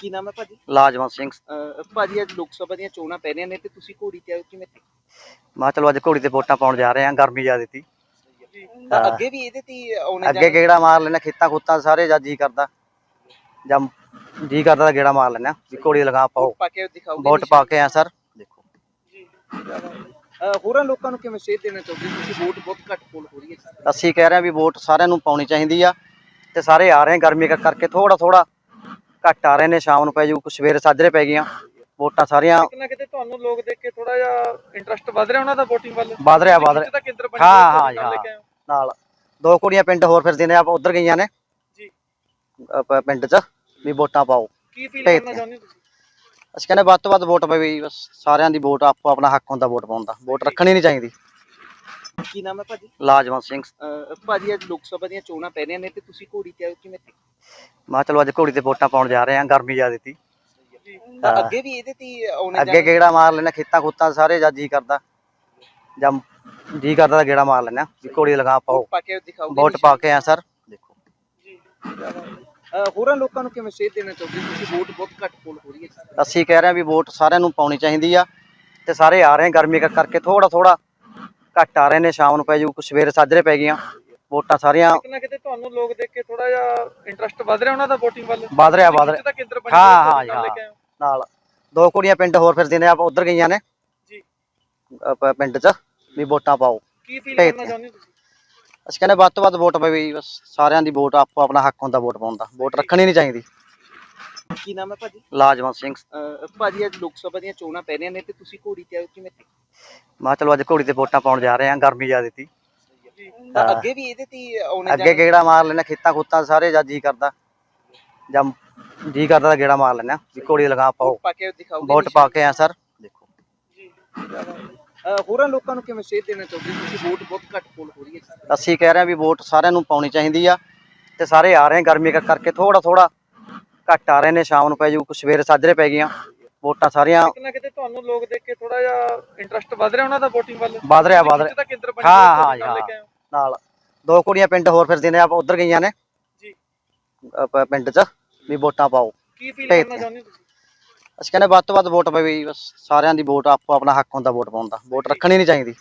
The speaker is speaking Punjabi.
ਕੀ ਨਾਮ ਹੈ ਭਾਜੀ? ਲਾਜਵੰਤ ਸਿੰਘ। ਅਹ ਭਾਜੀ ਅੱਜ ਲੋਕ ਸਭਾ ਦੀਆਂ ਚੋਣਾਂ ਪੈ ਰਹੀਆਂ ਨੇ ਤੇ ਤੁਸੀਂ ਘੋੜੀ ਤੇ ਆਏ ਹੋ ਕਿਵੇਂ? ਮੈਂ ਚਲੋ ਅੱਜ ਘੋੜੀ ਤੇ ਵੋਟਾਂ ਪਾਉਣ ਜਾ ਰਹੇ ਆ ਗਰਮੀ ਜ਼ਿਆਦਾ ਤੀ ਤਾਂ ਹਾਂ। ਅੱਗੇ ਵੀ ਇਹਦੇ ਤੇ ਹੀ ਆਉਣੇ ਅੱਗੇ ਗੇੜਾ ਮਾਰ ਲੈਣਾ ਖੇਤਾਂ ਖੁੱਤਾਂ ਸਾਰੇ ਜਾਂ ਜੀ ਕਰਦਾ। ਜਾਂ ਜੀ ਕਰਦਾ ਤਾਂ ਗੇੜਾ ਮਾਰ ਲੈਣਾ ਵੀ ਘੋੜੀ ਲਗਾ ਪਾਓ। ਪਾ ਕੇ ਦਿਖਾਓਗੇ ਵੋਟ ਪਾ ਕੇ ਆ ਸਰ। ਦੇਖੋ। ਅਹ ਹੋਰਾਂ ਲੋਕਾਂ ਨੂੰ ਕਿਵੇਂ ਸੇਧ ਦੇਣਾ ਚਾਹੁੰਦੇ ਹੋ? ਤੁਸੀਂ ਵੋਟ ਬਹੁਤ ਘੱਟ ਪੋਲ ਹੋ ਰਹੀ ਹੈ। ਅਸੀਂ ਕਹਿ ਰਹੇ ਆ ਵੀ ਵੋਟ ਸਾਰਿਆਂ ਨੂੰ ਪਾਉਣੀ ਚਾਹੀਦੀ ਆ ਤੇ ਸਾਰੇ ਆ ਰਹੇ ਆ ਗਰਮੀ ਕਰ- ਕਰਕੇ ਥੋੜਾ ਥੋੜਾ ਘੱਟ ਆ ਰਹੇ ਨੇ ਸ਼ਾਮ ਨੂੰ ਪੈ ਜੂ ਕੁਛ ਸਵੇਰੇ ਸਾਜਰੇ ਪੈ ਗਈਆਂ ਵੋਟਾਂ ਸਾਰੀਆਂ। ਕਿਤੇ ਨਾ ਕਿਤੇ ਤੁਹਾਨੂੰ ਲੋਕ ਦੇਖ ਕੇ ਥੋੜਾ ਜਿਹਾ ਇੰਟਰਸਟ ਵੱਧ ਰਿਹਾ ਉਹਨਾਂ ਦਾ VOTING ਵੱਲ? ਵੱਧ ਰਿਹਾ ਵੱਧ ਰਿਹਾ। ਹਾਂ, ਹਾਂ, ਨਾਲ ਹਾਂ। ਨਾਲ। ਦੋ ਕੁੜੀਆਂ ਪਿੰਡ ਹੋਰ ਫਿਰਦੀਆਂ ਨੇ ਆਪ ਉਧਰ ਗਈਆਂ ਨੇ। ਜੀ। ਪਿੰਡ 'ਚ ਵੀ ਵੋਟਾਂ ਪਾਓ। ਕੀ ਫੀਲ ਭੇਜ। ਕਰਨਾ। ਚਾਹੁੰਦੇ ਹੋ ਤੁਸੀਂ? ਅਸੀਂ ਕਹਿੰਦੇ ਵੱਧ ਤੋਂ ਵੱਧ ਵੋਟ ਪਵੇ ਜੀ ਬਸ ਸਾਰਿਆਂ ਦੀ ਵੋਟ ਆਪੋ ਆਪਣਾ ਹੱਕ ਹੁੰਦਾ ਵੋਟ ਪਾਉਣ ਦਾ। ਵੋਟ ਰੱਖਣੀ ਨਹੀਂ ਚਾਹੀਦੀ। ਕੀ ਨਾਮ ਹੈ ਭਾਜੀ? ਲਾਜਵੰਤ ਸਿੰਘ। ਭਾਜੀ ਅੱਜ ਲੋਕ ਸਭਾ ਦੀਆਂ ਚੋਣਾਂ ਪੈ ਰਹੀਆਂ ਨੇ ਤੇ ਤੁਸੀਂ ਘੋੜੀ ਤੇ ਆਏ ਹੋ ਕਿਵੇਂ ਮੈਂ ਚਲੋ ਅੱਜ ਘੋੜੀ ਤੇ ਵੋਟਾਂ ਪਾਉਣ ਜਾ ਰਹੇ ਆ ਗਰਮੀ ਜ਼ਿਆਦਾ ਤੀ ਤਾਂ ਹਾਂ। ਅੱਗੇ ਵੀ ਇਹਦੇ ਤੇ ਹੀ ਆਉਣੇ ਅੱਗੇ ਗੇੜਾ ਮਾਰ ਲੈਣਾ ਖੇਤਾਂ ਖੁੱਤਾਂ ਸਾਰੇ ਜਾਂ ਜੀ ਕਰਦਾ। ਜਾਂ ਜੀ ਕਰਦਾ ਤਾਂ ਗੇੜਾ ਮਾਰ ਲੈਣਾ ਵੀ ਘੋੜੀ ਲਗਾ ਪਾਓ। ਪਾ ਕੇ ਦਿਖਾਓਗੇ ਵੋਟ ਪਾ ਕੇ ਆ ਸਰ। ਦੇਖੋ। ਹੋਰਾਂ ਲੋਕਾਂ ਨੂੰ ਕਿਵੇਂ ਸੇਧ ਦੇਣਾ ਚਾਹੁੰਦੇ ਹੋ? ਤੁਸੀਂ ਵੋਟ ਬਹੁਤ ਘੱਟ ਪੋਲ ਹੋ ਰਹੀ ਹੈ। ਅਸੀਂ ਕਹਿ ਰਹੇ ਆ ਵੀ ਵੋਟ ਸਾਰਿਆਂ ਨੂੰ ਪਾਉਣੀ ਚਾਹੀਦੀ ਆ ਤੇ ਸਾਰੇ ਆ ਰਹੇ ਆ ਗਰਮੀ ਕਰ- ਕਰਕੇ ਥੋੜਾ ਥੋੜਾ ਘੱਟ ਆ ਰਹੇ ਨੇ ਸ਼ਾਮ ਨੂੰ ਪੈ ਜੂ ਕੁਛ ਸਵੇਰੇ ਸਾਜਰੇ ਪੈ ਗਈਆਂ। ਵੋਟਾਂ ਸਾਰੀਆਂ ਕਿਤੇ ਨਾ ਕਿਤੇ ਤੁਹਾਨੂੰ ਲੋਕ ਦੇਖ ਕੇ ਥੋੜਾ ਜਿਹਾ ਇੰਟਰਸਟ ਵੱਧ ਰਿਹਾ ਉਹਨਾਂ ਦਾ VOTING ਵੱਲ? ਵੱਧ ਰਿਹਾ ਵੱਧ ਰਿਹਾ। ਹਾਂ, ਹਾਂ, ਨਾਲ ਲੈ ਕੇ ਆਏ ਹੋ। ਨਾਲ। ਦੋ ਕੁੜੀਆਂ ਪਿੰਡ ਹੋਰ ਫਿਰਦੀਆਂ ਨੇ ਆਪ ਉਧਰ ਗਈਆਂ ਨੇ। ਜੀ। ਅਹ ਪਿੰਡ 'ਚ ਵੀ ਵੋਟਾਂ ਪਾਓ। ਕੀ ਫੀਲ ਭੇਜ ਕਰਨਾ ਦਿਓ। ਚਾਹੁੰਦੇ ਹੋ ਤੁਸੀਂ? ਅਸੀਂ ਕਹਿੰਦੇ ਵੱਧ ਤੋਂ ਵੱਧ ਵੋਟ ਪਵੇ ਬਸ ਸਾਰਿਆਂ ਦੀ ਵੋਟ ਆਪੋ ਆਪਣਾ ਹੱਕ ਹੁੰਦਾ ਵੋਟ ਪਾਉਣ ਦਾ। ਵੋਟ ਰੱਖਣੀ ਨਹੀਂ ਚਾਹੀਦੀ। ਕੀ ਨਾਮ ਹੈ ਭਾਜੀ? ਲਾਜਵੰਤ ਸਿੰਘ। ਅਹ ਭਾਜੀ ਅੱਜ ਲੋਕ ਸਭਾ ਦੀਆਂ ਚੋਣਾਂ ਪੈ ਰਹੀਆਂ ਨੇ ਤੇ ਤੁਸੀਂ ਘੋੜੀ ਤੇ ਆਏ ਹੋ ਕਿਵੇਂ? ਮੈਂ ਕਿਹਾ ਚਲੋ ਅੱਜ ਘੋੜੀ ਤੇ ਵੋਟਾਂ ਪਾਉਣ ਜਾ ਰਹੇ ਆ ਗਰਮੀ ਜ਼ਿਆਦਾ ਤੀ ਤਾਂ ਹਾਂ। ਅੱਗੇ ਵੀ ਇਹਦੇ ਤੇ ਹੀ ਆਉਣੇ ਅੱਗੇ ਗੇੜਾ ਮਾਰ ਲੈਣਾ ਖੇਤਾਂ ਖੁੱਤਾਂ ਸਾਰੇ ਜਾਂ ਜੀ ਕਰਦਾ। ਜਾਂ ਜੀ ਕਰਦਾ ਤਾਂ ਗੇੜਾ ਮਾਰ ਲੈਣਾ ਵੀ ਘੋੜੀ ਲਗਾ ਪਾਓ। ਪਾ ਕੇ ਦਿਖਾਓਗੇ ਵੋਟ ਪਾ ਕੇ ਆ ਸਰ। ਦੇਖੋ। ਹੋਰਾਂ ਲੋਕਾਂ ਨੂੰ ਕਿਵੇਂ ਸੇਧ ਦੇਣਾ ਚਾਹੁੰਦੇ ਹੋ? ਤੁਸੀਂ ਵੋਟ ਬਹੁਤ ਘੱਟ ਪੋਲ ਹੋ ਰਹੀ ਹੈ। ਅਸੀਂ ਕਹਿ ਰਹੇ ਆ ਵੀ ਵੋਟ ਸਾਰਿਆਂ ਨੂੰ ਪਾਉਣੀ ਚਾਹੀਦੀ ਆ। ਤੇ ਸਾਰੇ ਆ ਰਹੇ ਆ ਗਰਮੀ ਕਰ- ਕਰਕੇ ਥੋੜਾ ਥੋੜਾ ਘੱਟ ਆ ਰਹੇ ਨੇ। ਸ਼ਾਮ ਨੂੰ ਪੈ ਜੂ ਕੁਛ ਸਵੇਰੇ ਸਾਜਰੇ ਪੈ ਗਈਆਂ। ਵੋਟਾਂ ਸਾਰੀਆਂ ਕਿਤੇ ਨਾ ਕਿਤੇ ਤੁਹਾਨੂੰ ਲੋਕ ਦੇਖ ਕੇ ਥੋੜਾ ਜਿਹਾ ਇੰਟਰਸਟ ਵੱਧ ਰਿਹਾ ਉਹਨਾਂ ਦਾ VOTING ਵੱਲ। ਵੱਧ ਰਿਹਾ ਵੱਧ ਰਿਹਾ। ਕੇਂਦਰ ਹਾਂ, ਹਾਂ, ਹੋ। ਨਾਲ ਦੋ ਕੁੜੀਆਂ ਪਿੰਡ ਹੋਰ ਫਿਰਦੀਆਂ ਨੇ ਆਪ ਉਧਰ ਗਈਆਂ ਨੇ। ਜੀ। ਪਿੰਡ 'ਚ ਵੀ ਵੋਟਾਂ ਪਾਓ। ਕੀ ਫੀਲ ਕਰਨਾ। ਚਾਹੁੰਦੇ ਤੁਸੀਂ? ਅਸੀਂ ਕਹਿੰਦੇ ਵੱਧ ਤੋਂ ਵੱਧ ਵੋਟ ਪਵੇ ਬਸ ਸਾਰਿਆਂ ਦੀ ਵੋਟ ਆਪੋ ਆਪਣਾ ਹੱਕ ਹੁੰਦਾ ਵੋਟ ਪਾਉਣ ਦਾ। ਵੋਟ ਰੱਖਣੀ ਨਹੀਂ ਚਾਹੀਦੀ।